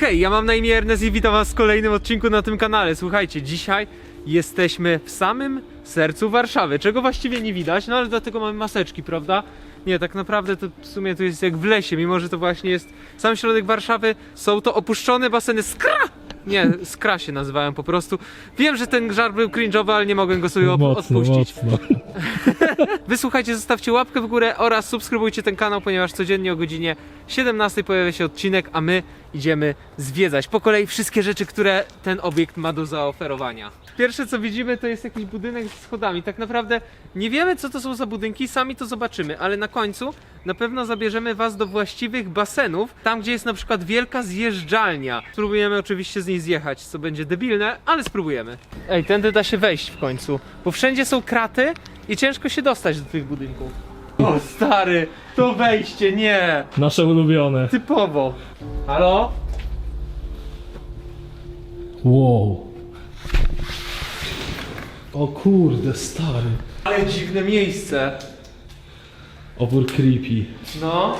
Hej, ja mam na imię Ernest i witam was w kolejnym odcinku na tym kanale. Słuchajcie, dzisiaj jesteśmy w samym sercu Warszawy, czego właściwie nie widać, no ale dlatego mamy maseczki, prawda? Nie, tak naprawdę to w sumie to jest jak w lesie, mimo że to właśnie jest sam środek Warszawy. Są to opuszczone baseny Skra! Nie, Skra się nazywają po prostu. Wiem, że ten żart był cringe'owy, ale nie mogłem go sobie op- odpuścić. mocno. Wysłuchajcie, zostawcie łapkę w górę oraz subskrybujcie ten kanał, ponieważ codziennie o godzinie 17 pojawia się odcinek, a my idziemy zwiedzać po kolei wszystkie rzeczy, które ten obiekt ma do zaoferowania. Pierwsze co widzimy to jest jakiś budynek z schodami. Tak naprawdę nie wiemy co to są za budynki, sami to zobaczymy, ale na końcu na pewno zabierzemy was do właściwych basenów, tam gdzie jest na przykład wielka zjeżdżalnia. Spróbujemy oczywiście z niej zjechać, co będzie debilne, ale spróbujemy. Ej, tędy da się wejść w końcu, bo wszędzie są kraty i ciężko się dostać do tych budynków. O stary, to wejście, nie! Nasze ulubione. Typowo. Halo? Wow. O kurde, stary. Ale dziwne miejsce. Opór creepy. No.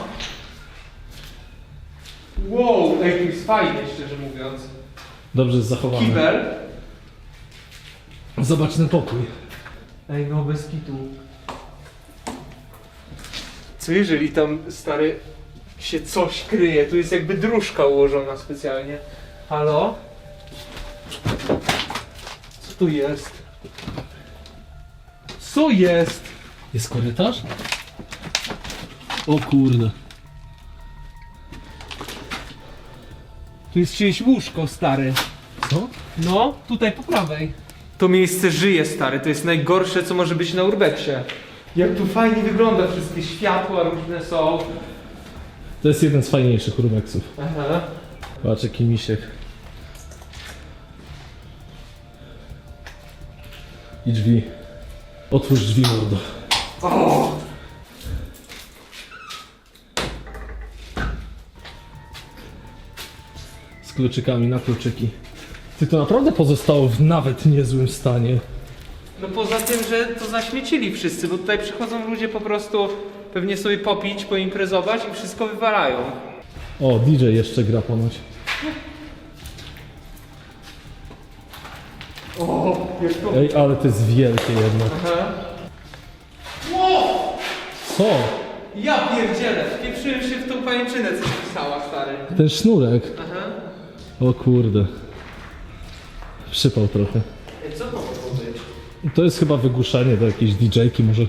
Wow, ej, to jest fajnie, szczerze mówiąc. Dobrze jest zachowane. Kibel. Zobacz ten pokój. Ej, no bez kitu. Co jeżeli tam, stary, się coś kryje? Tu jest jakby dróżka ułożona specjalnie. Halo? Co tu jest? Co jest? Jest korytarz? O kurde. Tu jest czyjeś łóżko, stary. Co? No, tutaj po prawej. To miejsce żyje, stary. To jest najgorsze, co może być na urbexie. Jak tu fajnie wygląda, wszystkie światła różne są. To jest jeden z fajniejszych urbexów. Aha. Patrz jaki misiek. I drzwi. Otwórz drzwi, mordo. O! Kluczykami na kluczyki. Ty to naprawdę pozostało w nawet niezłym stanie. No poza tym, że to zaśmiecili wszyscy, bo tutaj przychodzą ludzie po prostu pewnie sobie popić, poimprezować i wszystko wywalają. O, DJ jeszcze gra ponoć. O, jak to... Ej, ale to jest wielkie jednak. Aha. Wow! Co? Ja pierdzielę, wpieprzyłem się w tą pajęczynę, co pisała, stary. Ten sznurek. Aha. O kurde. Przypał trochę. Ej, co to mogło być? To jest chyba wygłuszenie do jakiejś DJ-ki może.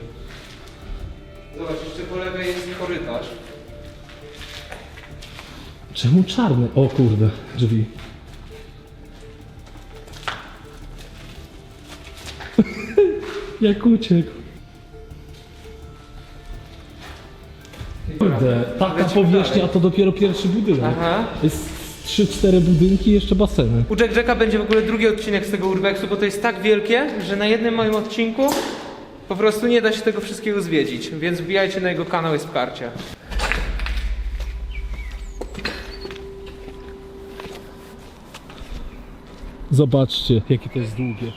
Zobacz, jeszcze po lewej jest korytarz. Czemu czarny? O kurde, drzwi. Jak uciekł. Kurde, taka powierzchnia dalej. to dopiero pierwszy budynek. Aha. Jest 3-4 budynki i jeszcze baseny. U Jack Jacka będzie w ogóle drugi odcinek z tego urbexu, bo to jest tak wielkie, że na jednym moim odcinku po prostu nie da się tego wszystkiego zwiedzić, więc wbijajcie na jego kanał, jest w karcie. Zobaczcie, jakie to jest długie.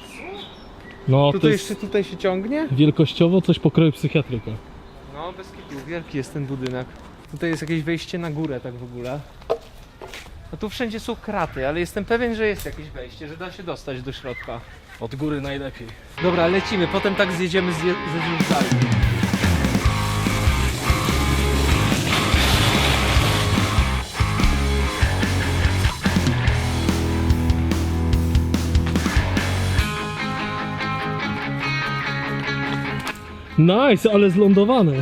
No, to Tutaj jest jeszcze tutaj się ciągnie? wielkościowo coś pokroju psychiatryka. No, bez kitu, wielki jest ten budynek. Tutaj jest jakieś wejście na górę, tak w ogóle. A tu wszędzie są kraty, ale jestem pewien, że jest jakieś wejście, że da się dostać do środka. Od góry najlepiej. Dobra, lecimy, potem tak zjedziemy z, je- ze zjeżdżalni. Nice, ale zlądowane.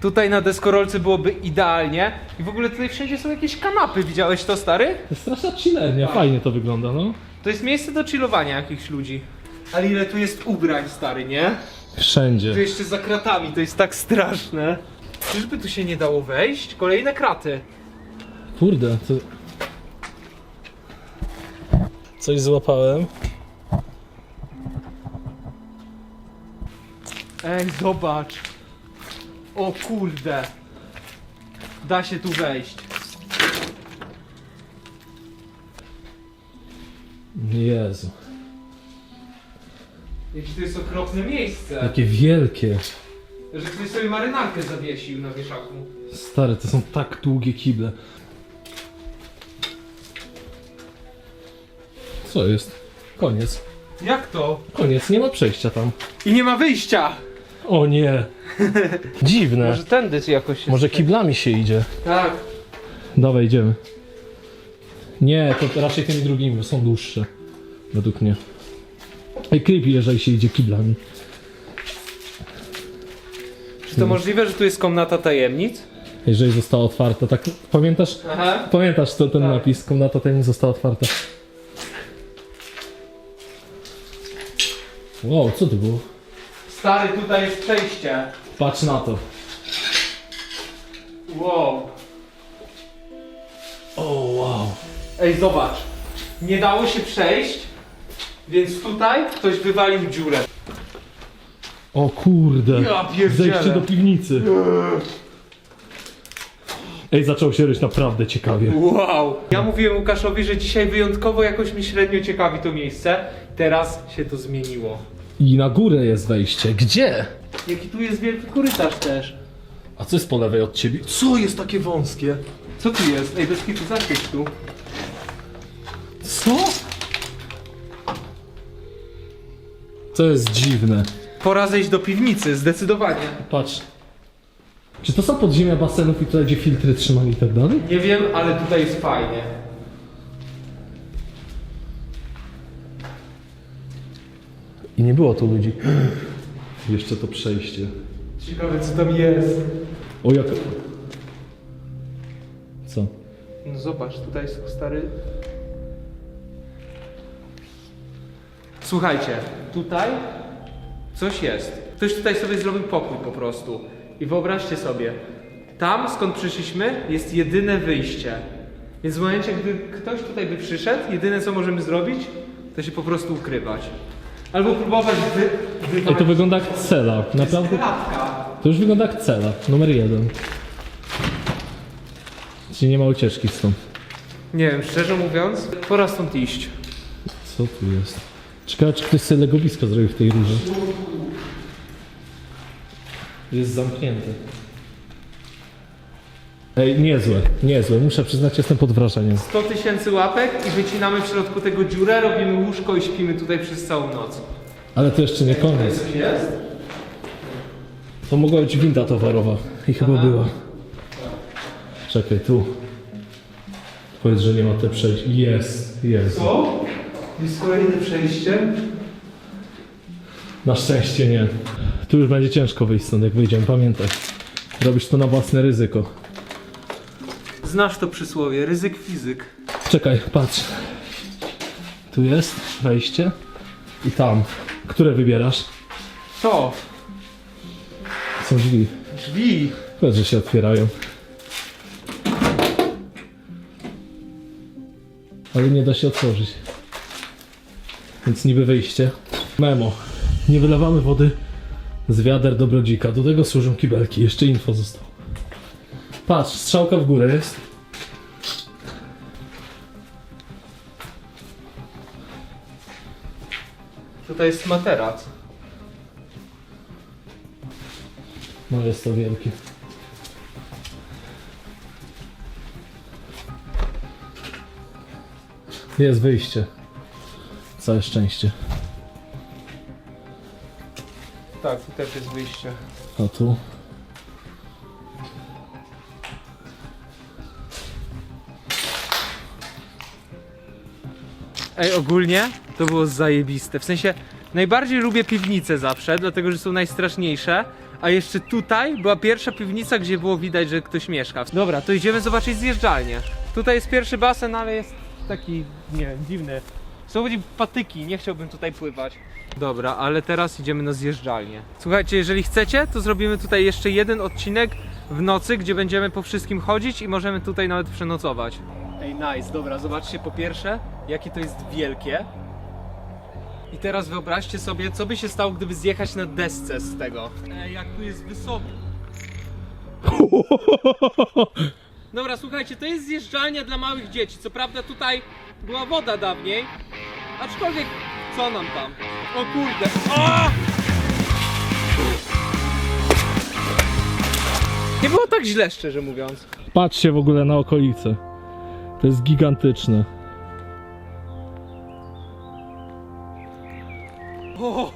Tutaj na deskorolce byłoby idealnie. I w ogóle tutaj wszędzie są jakieś kanapy, widziałeś to, stary? To jest straszna chillernia, fajnie to wygląda, no. To jest miejsce do chillowania jakichś ludzi. Ale ile tu jest ubrań, stary, nie? Wszędzie. Tu jeszcze za kratami, to jest tak straszne. Czyżby tu się nie dało wejść? Kolejne kraty. Kurde, to... Coś złapałem. Ej, zobacz. O kurde. Da się tu wejść. Jezu. Jakie to jest okropne miejsce. Jakie wielkie. Że ktoś sobie marynarkę zawiesił na wieszaku. Stare, to są tak długie kible. Co jest? Koniec. Jak to? Koniec, nie ma przejścia tam. I nie ma wyjścia! O nie. Dziwne. Może tędy jakoś się... Może kiblami się idzie. Tak. Dawaj, idziemy. Nie, to raczej tymi drugimi, bo są dłuższe. Według mnie. Ej, creepy, jeżeli się idzie kiblami. Czy to możliwe, że tu jest komnata tajemnic? Jeżeli została otwarta, tak pamiętasz? Aha. Pamiętasz to, ten Tak. napis? Komnata tajemnic została otwarta. Wow, co to było? Stary, tutaj jest przejście. Patrz na to. Wow. O, wow. Ej, zobacz. Nie dało się przejść, więc tutaj ktoś wywalił dziurę. O kurde. Ja pierdzielę. Zejście do piwnicy. Ej, zaczął się ryć naprawdę ciekawie. Wow. Ja mówiłem Łukaszowi, że dzisiaj wyjątkowo jakoś mi średnio ciekawi to miejsce. Teraz się to zmieniło. I na górę jest wejście. Gdzie? Jaki tu jest wielki korytarz też. A co jest po lewej od ciebie? Co jest takie wąskie? Co tu jest? Ej, bez kitu, zaświeć tu. Co? To jest dziwne. Pora zejść do piwnicy, zdecydowanie. Patrz. Czy to są podziemia basenów i tutaj gdzie filtry trzymali i tak dalej? Nie wiem, ale tutaj jest fajnie. I nie było tu ludzi. Jeszcze to przejście. Ciekawe co tam jest. O jak... Co? No zobacz, tutaj jest stary. Słuchajcie, tutaj coś jest. Ktoś tutaj sobie zrobił pokój po prostu. I wyobraźcie sobie, tam skąd przyszliśmy jest jedyne wyjście. Więc w momencie, gdy ktoś tutaj by przyszedł, jedyne co możemy zrobić, to się po prostu ukrywać. Albo próbować wy... Ej, to wygląda jak cela. Naprawdę. To już wygląda jak cela. Numer jeden. Czyli nie ma ucieczki stąd. Nie wiem, szczerze mówiąc, pora stąd iść. Co tu jest? Ciekawe, czy ktoś sobie legowisko zrobił w tej rurze. Jest zamknięte. Ej, niezłe, niezłe. Muszę przyznać, jestem pod wrażeniem. 100 tysięcy łapek i wycinamy w środku tego dziurę, robimy łóżko i śpimy tutaj przez całą noc. Ale to jeszcze nie koniec. Coś jest? To mogła być winda towarowa. I chyba była. Czekaj, tu. Powiedz, że nie ma te przejść. Jest, jest. Co? Jest kolejne przejście? Na szczęście nie. Tu już będzie ciężko wyjść stąd, jak wyjdziemy, pamiętaj. Robisz to na własne ryzyko. Znasz to przysłowie, ryzyk fizyk. Czekaj, patrz. Tu jest wejście. I tam. Które wybierasz? To, Są drzwi. drzwi. Powiedz, że się otwierają. Ale nie da się otworzyć. Więc niby wyjście. Memo. Nie wylewamy wody z wiader do brodzika. Do tego służą kibelki. Jeszcze info zostało. Patrz, strzałka w górę jest. Tutaj jest materac. No jest to wielkie. Jest wyjście. Całe szczęście. Tak, tu też jest wyjście. A tu? Ej, ogólnie to było zajebiste. W sensie, najbardziej lubię piwnice zawsze, dlatego że są najstraszniejsze. A jeszcze tutaj była pierwsza piwnica, gdzie było widać, że ktoś mieszka. Dobra, to idziemy zobaczyć zjeżdżalnię. Tutaj jest pierwszy basen, ale jest taki, nie wiem, dziwny. Są chodzi patyki, nie chciałbym tutaj pływać. Dobra, ale teraz idziemy na zjeżdżalnię. Słuchajcie, jeżeli chcecie, to zrobimy tutaj jeszcze jeden odcinek w nocy, gdzie będziemy po wszystkim chodzić i możemy tutaj nawet przenocować. Ej, nice, dobra, zobaczcie po pierwsze, jakie to jest wielkie. I teraz wyobraźcie sobie, co by się stało, gdyby zjechać na desce z tego. Ej, jak tu jest wysoko. Dobra, słuchajcie, to jest zjeżdżalnia dla małych dzieci. Co prawda tutaj była woda dawniej, aczkolwiek co nam tam? O kurde. O! Nie było tak źle, szczerze mówiąc. Patrzcie w ogóle na okolice. To jest gigantyczne. O!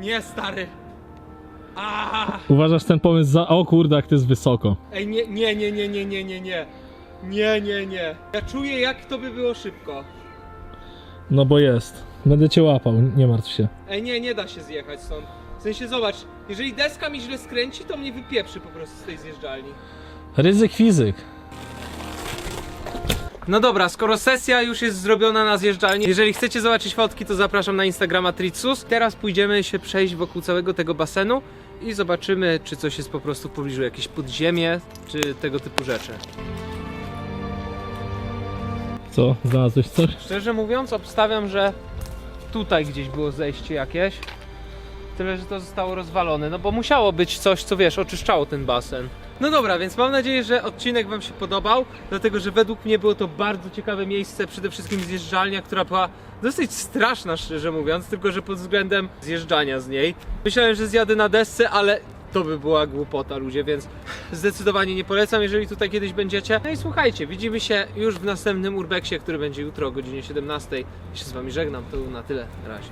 Nie, stary! A! Uważasz ten pomysł za... O kurde, jak to jest wysoko. Ej, nie, nie, nie, nie, nie, nie, nie, nie. Nie, nie, nie. Ja czuję, jak to by było szybko. No bo jest. Będę cię łapał, nie martw się. Ej, nie, nie da się zjechać stąd. W sensie, zobacz, jeżeli deska mi źle skręci, to mnie wypieprzy po prostu z tej zjeżdżalni. Ryzyk fizyk. No dobra, skoro sesja już jest zrobiona na zjeżdżalni, jeżeli chcecie zobaczyć fotki, to zapraszam na Instagrama Tritsus. Teraz pójdziemy się przejść wokół całego tego basenu i zobaczymy, czy coś jest po prostu w pobliżu, jakieś podziemie, czy tego typu rzeczy. Co? Znalazłeś coś? Szczerze mówiąc, obstawiam, że tutaj gdzieś było zejście jakieś. Tyle, że to zostało rozwalone, no bo musiało być coś, co wiesz, oczyszczało ten basen. No dobra, więc mam nadzieję, że odcinek Wam się podobał, dlatego że według mnie było to bardzo ciekawe miejsce, przede wszystkim zjeżdżalnia, która była dosyć straszna, szczerze mówiąc, tylko że pod względem zjeżdżania z niej. Myślałem, że zjadę na desce, ale to by była głupota, ludzie, więc zdecydowanie nie polecam, jeżeli tutaj kiedyś będziecie. No i słuchajcie, widzimy się już w następnym Urbexie, który będzie jutro o godzinie 17. Ja się z Wami żegnam, to na tyle. Na razie.